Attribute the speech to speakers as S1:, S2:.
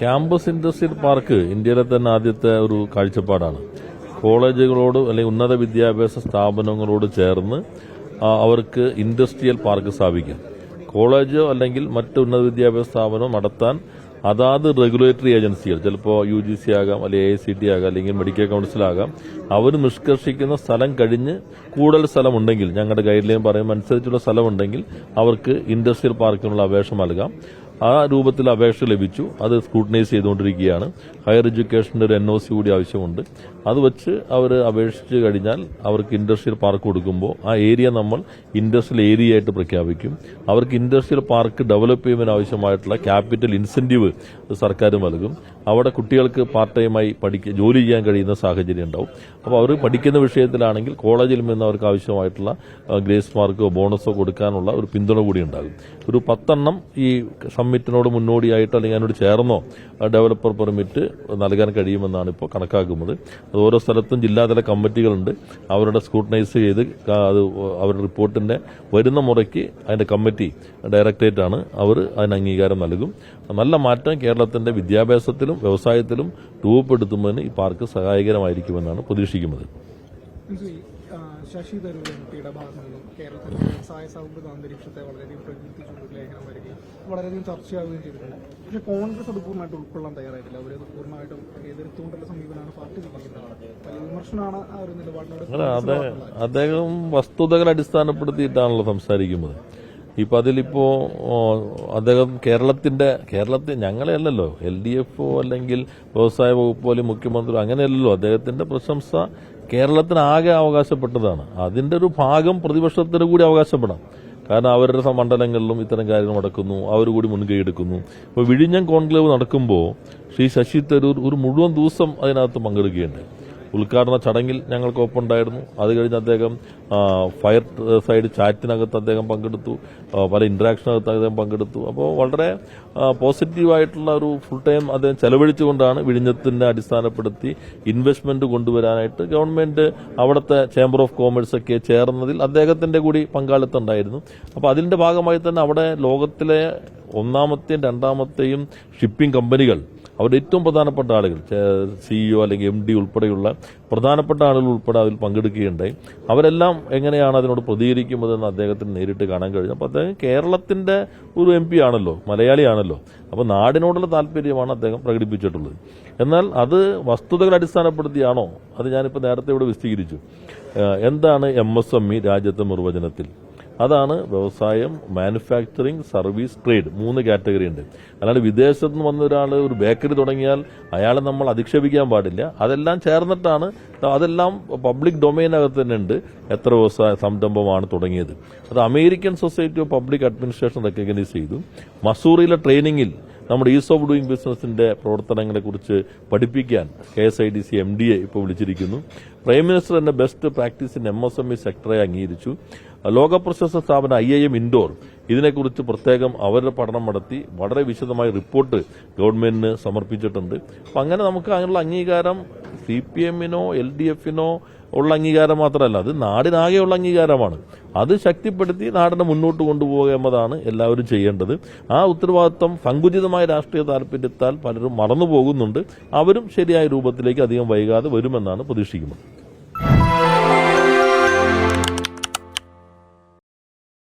S1: Campus industrial park ഇന്ത്യയിലെ തന്നെ ആദ്യത്തെ ഒരു കാഴ്ചപ്പാടാണ്. കോളേജുകളോട് അല്ലെങ്കിൽ ഉന്നത വിദ്യാഭ്യാസ സ്ഥാപനങ്ങളോട് ചേർന്ന് അവർക്ക് ഇൻഡസ്ട്രിയൽ പാർക്ക് സ്ഥാപിക്കാം. കോളേജോ അല്ലെങ്കിൽ മറ്റ് ഉന്നത വിദ്യാഭ്യാസ സ്ഥാപനമോ നടത്താൻ അതാത് റെഗുലേറ്ററി ഏജൻസികൾ ചിലപ്പോൾ യു ജി സി ആകാം അല്ലെങ്കിൽ എ ഐ സി ടി ആകാം അല്ലെങ്കിൽ മെഡിക്കൽ കൗൺസിൽ ആകാം അവർ നിഷ്കർഷിക്കുന്ന സ്ഥലം കഴിഞ്ഞ് കൂടുതൽ സ്ഥലമുണ്ടെങ്കിൽ ഞങ്ങളുടെ ഗൈഡ് ലൈൻ പറയുമ്പോൾ അനുസരിച്ചുള്ള സ്ഥലമുണ്ടെങ്കിൽ അവർക്ക് ഇൻഡസ്ട്രിയൽ പാർക്കിനുള്ള അപേക്ഷ നൽകാം. ആ രൂപത്തിൽ അപേക്ഷ ലഭിച്ചു. അത് സ്ക്രൂട്ടനൈസ് ചെയ്തുകൊണ്ടിരിക്കുകയാണ്. ഹയർ എഡ്യൂക്കേഷന്റെ ഒരു എൻ ഒ സി കൂടി ആവശ്യമുണ്ട്. അത് വെച്ച് അവർ അപേക്ഷിച്ച് കഴിഞ്ഞാൽ അവർക്ക് ഇൻഡസ്ട്രിയൽ പാർക്ക് കൊടുക്കുമ്പോൾ ആ ഏരിയ നമ്മൾ ഇൻഡസ്ട്രിയൽ ഏരിയ ആയിട്ട് പ്രഖ്യാപിക്കും. അവർക്ക് ഇൻഡസ്ട്രിയൽ പാർക്ക് ഡെവലപ്പ് ചെയ്യുന്നതിന് ആവശ്യമായിട്ടുള്ള ക്യാപിറ്റൽ ഇൻസെന്റീവ് സർക്കാർ നൽകും. അവിടെ കുട്ടികൾക്ക് പാർട്ട് ടൈമായി പഠിക്ക ജോലി ചെയ്യാൻ കഴിയുന്ന സാഹചര്യം ഉണ്ടാവും. അപ്പോൾ അവർ പഠിക്കുന്ന വിഷയത്തിലാണെങ്കിൽ കോളേജിൽ നിന്ന് അവർക്ക് ആവശ്യമായിട്ടുള്ള ഗ്രേസ് മാർക്കോ ബോണസോ കൊടുക്കാനുള്ള ഒരു പിന്തുണ കൂടി ഉണ്ടാകും. ഒരു പത്തെണ്ണം ഈ സമ്മിറ്റിനോട് മുന്നോടിയായിട്ട് അല്ലെങ്കിൽ അതിനോട് ചേർന്നോ ഡെവലപ്പർ പെർമിറ്റ് നൽകാൻ കഴിയുമെന്നാണ് ഇപ്പോൾ കണക്കാക്കുന്നത്. അത് ഓരോ സ്ഥലത്തും ജില്ലാതല കമ്മിറ്റികളുണ്ട്. അവരുടെ സ്ക്രൂട്ടനൈസ് ചെയ്ത് അത് അവരുടെ റിപ്പോർട്ടിന്റെ വരുന്ന മുറയ്ക്ക് അതിന്റെ കമ്മിറ്റി ഡയറക്ടറേറ്റ് ആണ്. അവർ അതിന് അംഗീകാരം നൽകും. നല്ല മാറ്റം കേരളത്തിന്റെ വിദ്യാഭ്യാസത്തിലും വ്യവസായത്തിലും രൂപപ്പെടുത്തുന്നതിന് ഈ പാർക്ക് സഹായകരമായിരിക്കുമെന്നാണ് പ്രതീക്ഷിക്കുന്നത്.
S2: ശശി തരൂർ എം പിയുടെ ഭാഗത്തു നിന്നും കേരളത്തിലെ വ്യവസായ സൗഹൃദ അന്തരീക്ഷത്തെ വളരെയധികം പ്രകീർത്തിച്ചുകൊണ്ട് ലേഖനം വരികയും വളരെയധികം ചർച്ചയാവുകയും ചെയ്തിട്ടുണ്ട്. പക്ഷേ കോൺഗ്രസ് അത് പൂർണമായിട്ട് ഉൾക്കൊള്ളാൻ തയ്യാറായിട്ടില്ല. അവരത് പൂർണമായിട്ടും എതിർത്തുകൊണ്ടുള്ള സമീപനമാണ് പാർട്ടി സ്വീകരിക്കുന്നത് വലിയ വിമർശനമാണ് ആ ഒരു നിലപാടിനോട്
S1: അദ്ദേഹം വസ്തുതകൾ അടിസ്ഥാനപ്പെടുത്തിയിട്ടാണല്ലോ സംസാരിക്കുന്നത്. ഇപ്പൊ അതിലിപ്പോ അദ്ദേഹം കേരളത്തിന്റെ കേരളത്തിൽ ഞങ്ങളെ അല്ലല്ലോ എൽ ഡി എഫോ അല്ലെങ്കിൽ വ്യവസായ വകുപ്പോ അല്ലെങ്കിൽ മുഖ്യമന്ത്രി അങ്ങനെയല്ലല്ലോ. അദ്ദേഹത്തിന്റെ പ്രശംസ കേരളത്തിനാകെ അവകാശപ്പെട്ടതാണ്. അതിന്റെ ഒരു ഭാഗം പ്രതിപക്ഷത്തിന് കൂടി അവകാശപ്പെടാം. കാരണം അവരുടെ മണ്ഡലങ്ങളിലും ഇത്തരം കാര്യങ്ങൾ നടക്കുന്നു അവർ കൂടി മുൻകൈ എടുക്കുന്നു. ഇപ്പോൾ വിഴിഞ്ഞം കോൺക്ലേവ് നടക്കുമ്പോൾ ശ്രീ ശശി തരൂർ ഒരു മുഴുവൻ ദിവസം അതിനകത്ത് പങ്കെടുക്കുകയുണ്ടായി. ഉദ്ഘാടന ചടങ്ങിൽ ഞങ്ങൾക്ക് ഉണ്ടായിരുന്നു അത് കഴിഞ്ഞ് അദ്ദേഹം ഫയർ സൈഡ് ചാറ്റിനകത്ത് അദ്ദേഹം പങ്കെടുത്തു. പല ഇന്ററാക്ഷനകത്ത് അദ്ദേഹം പങ്കെടുത്തു. അപ്പോൾ വളരെ പോസിറ്റീവായിട്ടുള്ള ഒരു ഫുൾ ടൈം അദ്ദേഹം ചെലവഴിച്ചുകൊണ്ടാണ് വിഴിഞ്ഞത്തിനെ അടിസ്ഥാനപ്പെടുത്തി ഇൻവെസ്റ്റ്മെന്റ് കൊണ്ടുവരാനായിട്ട് ഗവൺമെന്റ് അവിടുത്തെ ചേംബർ ഓഫ് കോമേഴ്സ് ഒക്കെ ചേർന്നതിൽ അദ്ദേഹത്തിന്റെ കൂടി പങ്കാളിത്തം ഉണ്ടായിരുന്നു അപ്പോൾ അതിന്റെ ഭാഗമായി തന്നെ അവിടെ ലോകത്തിലെ ഒന്നാമത്തെയും രണ്ടാമത്തെയും ഷിപ്പിംഗ് കമ്പനികൾ അവരുടെ ഏറ്റവും പ്രധാനപ്പെട്ട ആളുകൾ സിഇഒ അല്ലെങ്കിൽ എം ഡി ഉൾപ്പെടെയുള്ള പ്രധാനപ്പെട്ട ആളുകൾ ഉൾപ്പെടെ അതിൽ പങ്കെടുക്കുകയുണ്ടായി. അവരെല്ലാം എങ്ങനെയാണ് അതിനോട് പ്രതികരിക്കുന്നതെന്ന് അദ്ദേഹത്തിന് നേരിട്ട് കാണാൻ കഴിഞ്ഞു. അപ്പോൾ അദ്ദേഹം കേരളത്തിന്റെ ഒരു എം പി ആണല്ലോ മലയാളിയാണല്ലോ. അപ്പോൾ നാടിനോടുള്ള താല്പര്യമാണ് അദ്ദേഹം പ്രകടിപ്പിച്ചിട്ടുള്ളത്. എന്നാൽ അത് വസ്തുതകൾ അടിസ്ഥാനപ്പെടുത്തിയാണോ? അത് ഞാനിപ്പോൾ നേരത്തെ ഇവിടെ വിശദീകരിച്ചു. എന്താണ് എം എസ് എം ഇ രാജ്യത്തെ നിർവചനത്തിൽ? അതാണ് വ്യവസായം മാനുഫാക്ചറിങ് സർവീസ് ട്രേഡ് മൂന്ന് കാറ്റഗറി ഉണ്ട്. അല്ലാണ്ട് വിദേശത്ത് നിന്ന് വന്ന ഒരാൾ ഒരു ബേക്കറി തുടങ്ങിയാൽ അയാളെ നമ്മൾ അധിക്ഷേപിക്കാൻ പാടില്ല. അതെല്ലാം ചേർന്നിട്ടാണ് അതെല്ലാം പബ്ലിക് ഡൊമൈനകത്ത് തന്നെ ഉണ്ട്. എത്ര വ്യവസായ സംരംഭമാണ് തുടങ്ങിയത്. അത് American Society of Public Administration recognise ചെയ്തു. മസൂറിയിലെ ട്രെയിനിങ്ങിൽ നമ്മുടെ ഈസ് ഓഫ് ഡൂയിങ് ബിസിനസിന്റെ പ്രവർത്തനങ്ങളെ കുറിച്ച് പഠിപ്പിക്കാൻ K S I D C M D A ഇപ്പോൾ വിളിച്ചിരിക്കുന്നു. പ്രൈം മിനിസ്റ്റർ തന്നെ best practice in M S M E സെക്ടറെ അംഗീകരിച്ചു. ലോക പ്രശസ്ത സ്ഥാപനം ഐ ഐ എം ഇൻഡോർ ഇതിനെക്കുറിച്ച് പ്രത്യേകം അവരുടെ പഠനം നടത്തി വളരെ വിശദമായ റിപ്പോർട്ട് ഗവൺമെന്റിന് സമർപ്പിച്ചിട്ടുണ്ട്. അപ്പം അങ്ങനെ നമുക്ക് അങ്ങനെയുള്ള അംഗീകാരം സി പി എമ്മിനോ എൽ ഡി എഫിനോ ഉള്ള അംഗീകാരം മാത്രമല്ല അത് നാടിനാകെയുള്ള അംഗീകാരമാണ്. അത് ശക്തിപ്പെടുത്തി നാടിനെ മുന്നോട്ട് കൊണ്ടുപോകുക എന്നതാണ് എല്ലാവരും ചെയ്യേണ്ടത്. ആ ഉത്തരവാദിത്വം സങ്കുചിതമായ രാഷ്ട്രീയ താല്പര്യത്താൽ പലരും മറന്നു പോകുന്നുണ്ട് അവരും ശരിയായ രൂപത്തിലേക്ക് അധികം വൈകാതെ വരുമെന്നാണ് പ്രതീക്ഷിക്കുന്നത്.